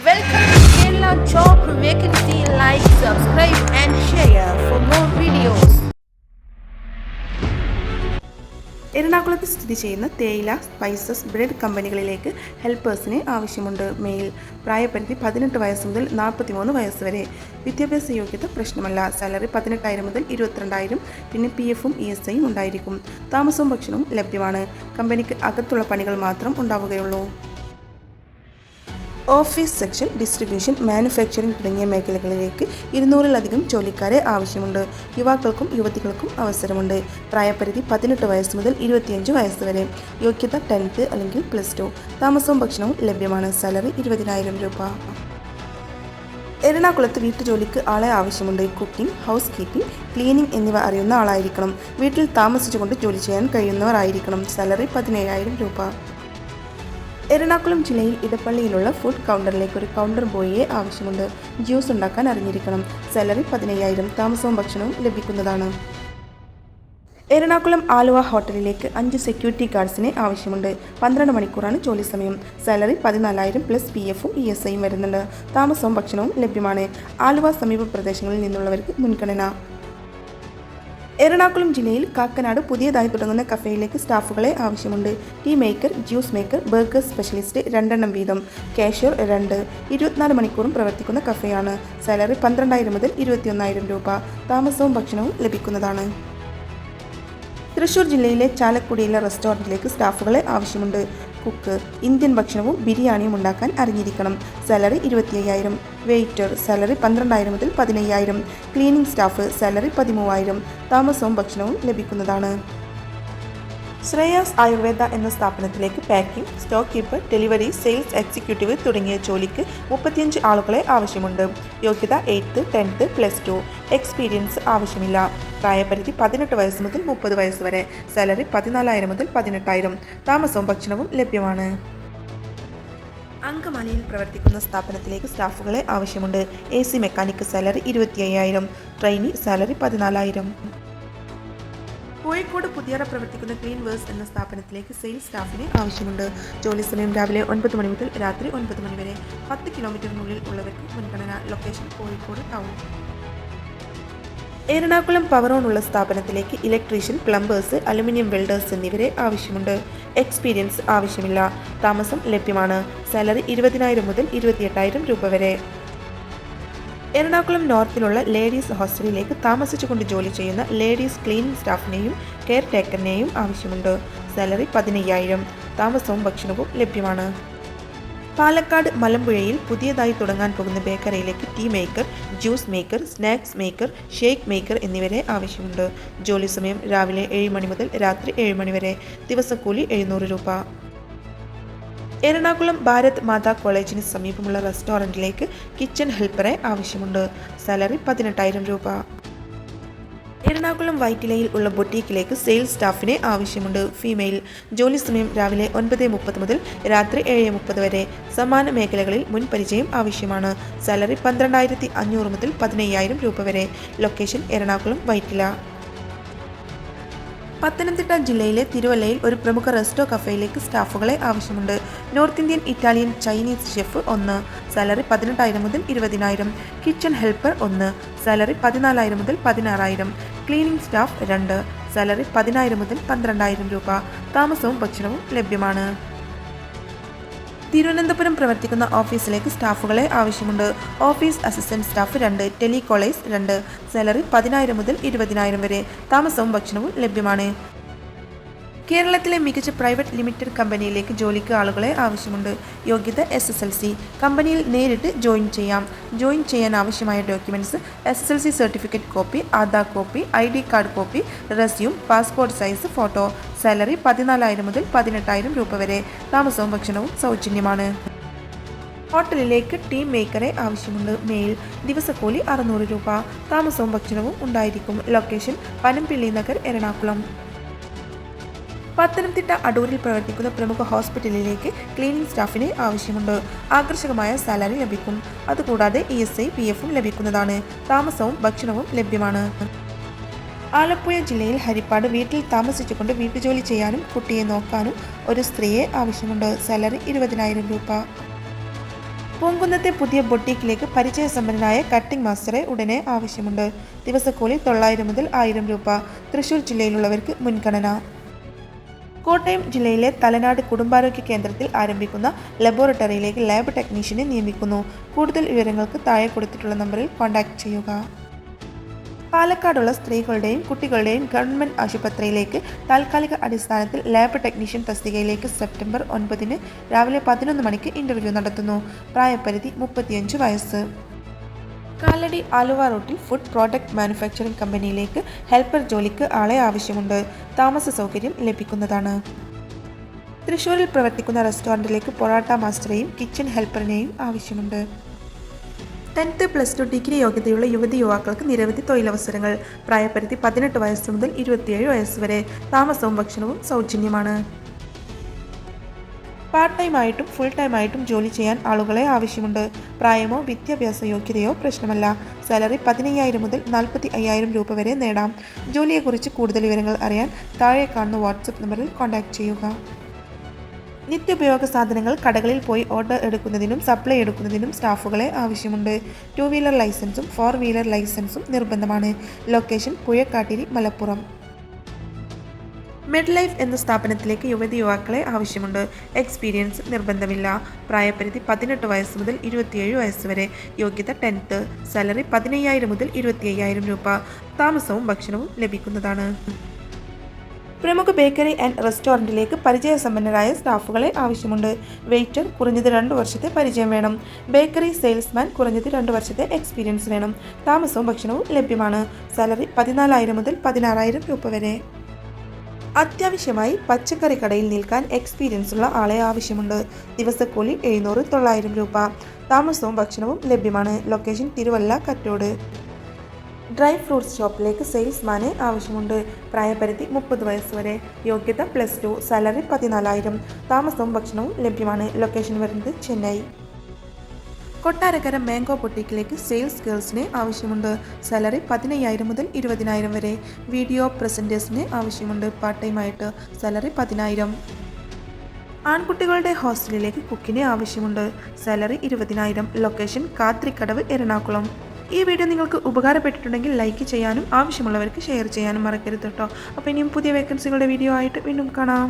Welcome to Kerala Job Vacancy. Like, subscribe, and share for more videos. എറണാകുളത്ത് സ്ഥിതി ചെയ്യുന്ന തേയില സ്പൈസസ് ബ്രെഡ് കമ്പനികളിലേക്ക് ഹെൽപ്പേഴ്സിന് ആവശ്യമുണ്ട്. മെയിൽ പ്രായപരിധി പതിനെട്ട് വയസ്സ് മുതൽ നാൽപ്പത്തിമൂന്ന് വയസ്സ് വരെ. വിദ്യാഭ്യാസ യോഗ്യത പ്രശ്നമല്ല. സാലറി പതിനെട്ടായിരം മുതൽ ഇരുപത്തിരണ്ടായിരം. പിന്നെ പി എഫും ഇ എസ് ഐയും ഉണ്ടായിരിക്കും. താമസവും ഭക്ഷണവും ലഭ്യമാണ്. കമ്പനിക്ക് അകത്തുള്ള പണികൾ മാത്രം ഉണ്ടാവുകയുള്ളൂ. ഓഫീസ് സെക്ഷൻ ഡിസ്ട്രിബ്യൂഷൻ മാനുഫാക്ചറിംഗ് തുടങ്ങിയ മേഖലകളിലേക്ക് ഇരുന്നൂറിലധികം ജോലിക്കാരെ ആവശ്യമുണ്ട്. യുവാക്കൾക്കും യുവതികൾക്കും അവസരമുണ്ട്. പ്രായപരിധി പതിനെട്ട് വയസ്സ് മുതൽ ഇരുപത്തിയഞ്ച് വയസ്സ് വരെ. യോഗ്യത ടെൻത്ത് അല്ലെങ്കിൽ പ്ലസ് ടു. താമസവും ഭക്ഷണവും ലഭ്യമാണ്. സാലറി ഇരുപതിനായിരം രൂപ. എറണാകുളത്ത് വീട്ടുജോലിക്ക് ആളെ ആവശ്യമുണ്ട്. കുക്കിംഗ് ഹൗസ് കീപ്പിംഗ് ക്ലീനിങ് എന്നിവ അറിയുന്ന ആളായിരിക്കണം. വീട്ടിൽ താമസിച്ചുകൊണ്ട് ജോലി ചെയ്യാൻ കഴിയുന്നവർ ആയിരിക്കണം സാലറി പതിനേഴായിരം രൂപ. എറണാകുളം ജില്ലയിൽ ഇടപ്പള്ളിയിലുള്ള ഫുഡ് കൗണ്ടറിലേക്ക് ഒരു കൗണ്ടർ ബോയിയെ ആവശ്യമുണ്ട്. ജ്യൂസ് ഉണ്ടാക്കാൻ അറിഞ്ഞിരിക്കണം. സാലറി പതിനയ്യായിരം. താമസവും ഭക്ഷണവും ലഭിക്കുന്നതാണ്. എറണാകുളം ആലുവ ഹോട്ടലിലേക്ക് അഞ്ച് സെക്യൂരിറ്റി ഗാർഡ്സിനെ ആവശ്യമുണ്ട്. പന്ത്രണ്ട് മണിക്കൂറാണ് ജോലി സമയം. സാലറി പതിനാലായിരം പ്ലസ് പി എഫും ഇ എസ് ഐയും വരുന്നുണ്ട്. താമസവും ഭക്ഷണവും ലഭ്യമാണ്. ആലുവ സമീപ പ്രദേശങ്ങളിൽ നിന്നുള്ളവർക്ക് മുൻഗണന. എറണാകുളം ജില്ലയിൽ കാക്കനാട് പുതിയതായി തുടങ്ങുന്ന കഫേയിലേക്ക് സ്റ്റാഫുകളെ ആവശ്യമുണ്ട്. Tea maker juice maker burger specialist രണ്ടെണ്ണം വീതം കാഷ്യർ രണ്ട്. ഇരുപത്തിനാല് മണിക്കൂറും പ്രവർത്തിക്കുന്ന കഫേയാണ്. സാലറി പന്ത്രണ്ടായിരം മുതൽ ഇരുപത്തിയൊന്നായിരം രൂപ. താമസവും ഭക്ഷണവും ലഭിക്കുന്നതാണ്. തൃശൂർ ജില്ലയിലെ ചാലക്കുടിയിലെ റെസ്റ്റോറന്റിലേക്ക് സ്റ്റാഫുകളെ ആവശ്യമുണ്ട്. കുക്ക് ഇന്ത്യൻ ഭക്ഷണവും ബിരിയാണിയും ഉണ്ടാക്കാൻ അറിഞ്ഞിരിക്കണം. സാലറി ഇരുപത്തി അയ്യായിരം വെയിറ്റർ സാലറി പന്ത്രണ്ടായിരം മുതൽ പതിനയ്യായിരം. ക്ലീനിംഗ് സ്റ്റാഫ് സാലറി പതിമൂവായിരം. താമസവും ഭക്ഷണവും ലഭിക്കുന്നതാണ്. ശ്രേയാസ് ആയുർവേദ എന്ന സ്ഥാപനത്തിലേക്ക് packing stock keeper delivery sales executive തുടങ്ങിയ ജോലിക്ക് മുപ്പത്തിയഞ്ച് ആളുകളെ ആവശ്യമുണ്ട്. യോഗ്യത eighth tenth plus two experience ആവശ്യമില്ല. പ്രായപരിധി പതിനെട്ട് വയസ്സ് മുതൽ മുപ്പത് വയസ്സ് വരെ. സാലറി പതിനാലായിരം മുതൽ പതിനെട്ടായിരം. താമസവും ഭക്ഷണവും ലഭ്യമാണ്. അങ്കമാലിയിൽ പ്രവർത്തിക്കുന്ന സ്ഥാപനത്തിലേക്ക് സ്റ്റാഫുകളെ ആവശ്യമുണ്ട്. എ സി മെക്കാനിക് സാലറി ഇരുപത്തി അയ്യായിരം ട്രെയിനി സാലറി പതിനാലായിരം. കോഴിക്കോട് പുതിയറ പ്രവർത്തിക്കുന്ന ക്ലീൻ വേഴ്സ് എന്ന സ്ഥാപനത്തിലേക്ക് സെയിൽസ് സ്റ്റാഫിനെ ആവശ്യമുണ്ട്. ജോലി സമയം രാവിലെ ഒൻപത് മണി മുതൽ രാത്രി ഒൻപത് മണി വരെ. പത്ത് കിലോമീറ്ററിനുള്ളിൽ ഉള്ളവർക്ക് മുൻഗണന location Kozhikode town Ernakulam power on ഉള്ള സ്ഥാപനത്തിലേക്ക് ഇലക്ട്രീഷ്യൻ പ്ലംബേഴ്സ് അലുമിനിയം വെൽഡേഴ്സ് എന്നിവരെ ആവശ്യമുണ്ട്. എക്സ്പീരിയൻസ് ആവശ്യമില്ല. താമസം ലഭ്യമാണ്. സാലറി ഇരുപതിനായിരം മുതൽ ഇരുപത്തിയെട്ടായിരം രൂപ വരെ. എറണാകുളം നോർത്തിലുള്ള ലേഡീസ് ഹോസ്റ്റലിലേക്ക് താമസിച്ചുകൊണ്ട് ജോലി ചെയ്യുന്ന ലേഡീസ് ക്ലീനിംഗ് സ്റ്റാഫിനെയും കെയർ ടേക്കറിനെയും ആവശ്യമുണ്ട്. സാലറി പതിനയ്യായിരം. താമസവും ഭക്ഷണവും ലഭ്യമാണ്. പാലക്കാട് മലമ്പുഴയിൽ പുതിയതായി തുടങ്ങാൻ പോകുന്ന ബേക്കറിയിലേക്ക് tea maker juice maker snacks maker shake maker എന്നിവരെ ആവശ്യമുണ്ട്. ജോലി സമയം രാവിലെ ഏഴ് മണി മുതൽ രാത്രി ഏഴ് മണി വരെ. ദിവസക്കൂലി എഴുന്നൂറ് രൂപ. എറണാകുളം ഭാരത് മാതാ കോളേജിന് സമീപമുള്ള റെസ്റ്റോറന്റിലേക്ക് കിച്ചൺ ഹെൽപ്പറെ ആവശ്യമുണ്ട്. സാലറി പതിനെട്ടായിരം രൂപ. എറണാകുളം വൈറ്റിലയിൽ ഉള്ള ബൊട്ടീക്കിലേക്ക് സെയിൽസ് സ്റ്റാഫിനെ ആവശ്യമുണ്ട്. ഫീമെയിൽ. ജോലി സമയം രാവിലെ ഒൻപത് മുപ്പത് മുതൽ രാത്രി ഏഴ് മുപ്പത് വരെ. സമാന മേഖലകളിൽ മുൻപരിചയം ആവശ്യമാണ്. സാലറി പന്ത്രണ്ടായിരത്തി അഞ്ഞൂറ് മുതൽ പതിനയ്യായിരം രൂപ വരെ. ലൊക്കേഷൻ എറണാകുളം വൈറ്റില. പത്തനംതിട്ട ജില്ലയിലെ തിരുവല്ലയിൽ ഒരു പ്രമുഖ റെസ്റ്റോ കഫേയിലേക്ക് സ്റ്റാഫുകളെ ആവശ്യമുണ്ട്. North Indian Italian Chinese chef ഒന്ന് സാലറി പതിനെട്ടായിരം മുതൽ ഇരുപതിനായിരം. കിച്ചൺ ഹെൽപ്പർ ഒന്ന് സാലറി പതിനാലായിരം മുതൽ പതിനാറായിരം. ക്ലീനിംഗ് സ്റ്റാഫ് രണ്ട് സാലറി പതിനായിരം മുതൽ പന്ത്രണ്ടായിരം രൂപ. താമസവും ഭക്ഷണവും ലഭ്യമാണ്. തിരുവനന്തപുരം പ്രവർത്തിക്കുന്ന ഓഫീസിലേക്ക് സ്റ്റാഫുകളെ ആവശ്യമുണ്ട്. ഓഫീസ് അസിസ്റ്റന്റ് സ്റ്റാഫ് രണ്ട് ടെലികോളേജ് രണ്ട് സാലറി പതിനായിരം മുതൽ ഇരുപതിനായിരം വരെ. താമസവും ഭക്ഷണവും ലഭ്യമാണ്. കേരളത്തിലെ മികച്ച പ്രൈവറ്റ് ലിമിറ്റഡ് കമ്പനിയിലേക്ക് ജോലിക്ക് ആളുകളെ ആവശ്യമുണ്ട്. യോഗ്യത എസ് എസ് എൽ സി കമ്പനിയിൽ നേരിട്ട് ജോയിൻ ചെയ്യാം. ജോയിൻ ചെയ്യാൻ ആവശ്യമായ documents S S L C certificate copy Aadhaar copy I D card copy resume passport size photo. Salary പതിനാലായിരം മുതൽ പതിനെട്ടായിരം രൂപ വരെ. താമസവും ഭക്ഷണവും സൗജന്യമാണ്. ഹോട്ടലിലേക്ക് ടീം മേക്കറെ ആവശ്യമുണ്ട്. മെയിൽ ദിവസക്കൂലി അറുന്നൂറ് രൂപ. താമസവും ഭക്ഷണവും ഉണ്ടായിരിക്കും. ലൊക്കേഷൻ പനംപിള്ളി നഗർ എറണാകുളം. പത്തനംതിട്ട അടൂരിൽ പ്രവർത്തിക്കുന്ന പ്രമുഖ ഹോസ്പിറ്റലിലേക്ക് ക്ലീനിംഗ് സ്റ്റാഫിനെ ആവശ്യമുണ്ട്. ആകർഷകമായ സാലറി ലഭിക്കും. അതുകൂടാതെ ഇ എസ് ഐ പി എഫും ലഭിക്കുന്നതാണ്. താമസവും ഭക്ഷണവും ലഭ്യമാണ്. ആലപ്പുഴ ജില്ലയിൽ ഹരിപ്പാട് വീട്ടിൽ താമസിച്ചുകൊണ്ട് വീട്ടുജോലി ചെയ്യാനും കുട്ടിയെ നോക്കാനും ഒരു സ്ത്രീയെ ആവശ്യമുണ്ട്. സാലറി ഇരുപതിനായിരം രൂപ. പൂങ്കുന്നത്തെ പുതിയ ബൊട്ടീക്കിലേക്ക് പരിചയസമ്പന്നനായ കട്ടിംഗ് മാസ്റ്ററെ ഉടനെ ആവശ്യമുണ്ട്. ദിവസക്കൂലി തൊള്ളായിരം മുതൽ ആയിരം രൂപ. തൃശൂർ ജില്ലയിലുള്ളവർക്ക് മുൻഗണന. കോട്ടയം ജില്ലയിലെ തലനാട് കുടുംബാരോഗ്യ കേന്ദ്രത്തിൽ ആരംഭിക്കുന്ന ലബോറട്ടറിയിലേക്ക് ലാബ് ടെക്നീഷ്യനെ നിയമിക്കുന്നു. കൂടുതൽ വിവരങ്ങൾക്ക് താഴെ കൊടുത്തിട്ടുള്ള നമ്പറിൽ കോൺടാക്ട് ചെയ്യുക. പാലക്കാടുള്ള സ്ത്രീകളുടെയും കുട്ടികളുടെയും ഗവൺമെന്റ് ആശുപത്രിയിലേക്ക് താൽക്കാലിക അടിസ്ഥാനത്തിൽ ലാബ് ടെക്നീഷ്യൻ തസ്തികയിലേക്ക് സെപ്റ്റംബർ ഒൻപതിന് രാവിലെ പതിനൊന്ന് മണിക്ക് ഇന്റർവ്യൂ നടത്തുന്നു. പ്രായപരിധി മുപ്പത്തിയഞ്ച് വയസ്സ്. കാലടി ആലുവ റോട്ടിൽ ഫുഡ് പ്രോഡക്റ്റ് മാനുഫാക്ചറിംഗ് കമ്പനിയിലേക്ക് ഹെൽപ്പർ ജോലിക്ക് ആളെ ആവശ്യമുണ്ട്. താമസ സൗകര്യം ലഭിക്കുന്നതാണ്. തൃശ്ശൂരിൽ പ്രവർത്തിക്കുന്ന റെസ്റ്റോറന്റിലേക്ക് പൊറാട്ട മാസ്റ്ററെയും കിച്ചൺ ഹെൽപ്പറിനെയും ആവശ്യമുണ്ട്. ടെൻത്ത് പ്ലസ് ടു ഡിഗ്രി യോഗ്യതയുള്ള യുവതി യുവാക്കൾക്ക് നിരവധി തൊഴിലവസരങ്ങൾ. പ്രായപരിധി പതിനെട്ട് വയസ്സ് മുതൽ ഇരുപത്തിയേഴ് വയസ്സ് വരെ. താമസവും ഭക്ഷണവും സൗജന്യമാണ്. പാർട്ട് ടൈം ആയിട്ടും ഫുൾ ടൈം ആയിട്ടും ജോലി ചെയ്യാൻ ആളുകളെ ആവശ്യമുണ്ട്. പ്രായമോ വിദ്യാഭ്യാസ യോഗ്യതയോ പ്രശ്നമല്ല. സാലറി പതിനയ്യായിരം മുതൽ നാൽപ്പത്തി അയ്യായിരം രൂപ വരെ നേടാം. ജോലിയെക്കുറിച്ച് കൂടുതൽ വിവരങ്ങൾ അറിയാൻ താഴെ കാണുന്ന വാട്സപ്പ് നമ്പറിൽ കോൺടാക്റ്റ് ചെയ്യുക. നിത്യോപയോഗ സാധനങ്ങൾ കടകളിൽ പോയി ഓർഡർ എടുക്കുന്നതിനും സപ്ലൈ എടുക്കുന്നതിനും സ്റ്റാഫുകളെ ആവശ്യമുണ്ട്. ടു വീലർ ലൈസൻസും ഫോർ വീലർ ലൈസൻസും നിർബന്ധമാണ്. Location Puzhakkattiri Malappuram. Mid life എന്ന സ്ഥാപനത്തിലേക്ക് യുവതി യുവാക്കളെ ആവശ്യമുണ്ട്. എക്സ്പീരിയൻസ് നിർബന്ധമില്ല. പ്രായപരിധി പതിനെട്ട് വയസ്സ് മുതൽ ഇരുപത്തിയേഴ് വയസ്സ് വരെ. യോഗ്യത ടെൻത്ത്. സാലറി പതിനയ്യായിരം മുതൽ ഇരുപത്തി അയ്യായിരം രൂപ. താമസവും ഭക്ഷണവും ലഭിക്കുന്നതാണ്. പ്രമുഖ ബേക്കറി ആൻഡ് റെസ്റ്റോറന്റിലേക്ക് പരിചയസമ്പന്നരായ സ്റ്റാഫുകളെ ആവശ്യമുണ്ട്. വെയിറ്റർ കുറഞ്ഞത് രണ്ട് വർഷത്തെ പരിചയം വേണം. ബേക്കറി സെയിൽസ്മാൻ കുറഞ്ഞത് രണ്ട് വർഷത്തെ എക്സ്പീരിയൻസ് വേണം. താമസവും ഭക്ഷണവും ലഭ്യമാണ്. സാലറി പതിനാലായിരം മുതൽ പതിനാറായിരം രൂപ വരെ. അത്യാവശ്യമായി പച്ചക്കറി കടയിൽ നിൽക്കാൻ എക്സ്പീരിയൻസ് ഉള്ള ആളെ ആവശ്യമുണ്ട്. ദിവസക്കൂലി എഴുന്നൂറ് തൊള്ളായിരം രൂപ. താമസവും ഭക്ഷണവും ലഭ്യമാണ്. Location Thiruvalla Kattode. Dry fruits ഷോപ്പിലേക്ക് സെയിൽസ് സെയിൽസ്മാനെ ആവശ്യമുണ്ട്. പ്രായപരിധി മുപ്പത് വയസ്സ് വരെ. യോഗ്യത പ്ലസ് ടു സാലറി പതിനാലായിരം. താമസവും ഭക്ഷണവും ലഭ്യമാണ്. ലൊക്കേഷൻ വരുന്നത് ചെന്നൈ. കൊട്ടാരക്കര മാംഗോ പൊട്ടിക്കിലേക്ക് സെയിൽസ് ഗേൾസിന് ആവശ്യമുണ്ട്. സാലറി പതിനയ്യായിരം മുതൽ ഇരുപതിനായിരം വരെ. വീഡിയോ പ്രസന്റേഴ്സിന് ആവശ്യമുണ്ട് പാർട്ട് ടൈമായിട്ട് സാലറി പതിനായിരം. ആൺകുട്ടികളുടെ ഹോസ്റ്റലിലേക്ക് കുക്കിനെ ആവശ്യമുണ്ട്. സാലറി ഇരുപതിനായിരം. ലൊക്കേഷൻ കാത്രിക്കടവ് എറണാകുളം. ഈ വീഡിയോ നിങ്ങൾക്ക് ഉപകാരപ്പെട്ടിട്ടുണ്ടെങ്കിൽ ലൈക്ക് ചെയ്യാനും ആവശ്യമുള്ളവർക്ക് ഷെയർ ചെയ്യാനും മറക്കരുത് കേട്ടോ അപ്പോൾ ഇനിയും പുതിയ വേക്കൻസികളുടെ വീഡിയോ ആയിട്ട് വീണ്ടും കാണാം.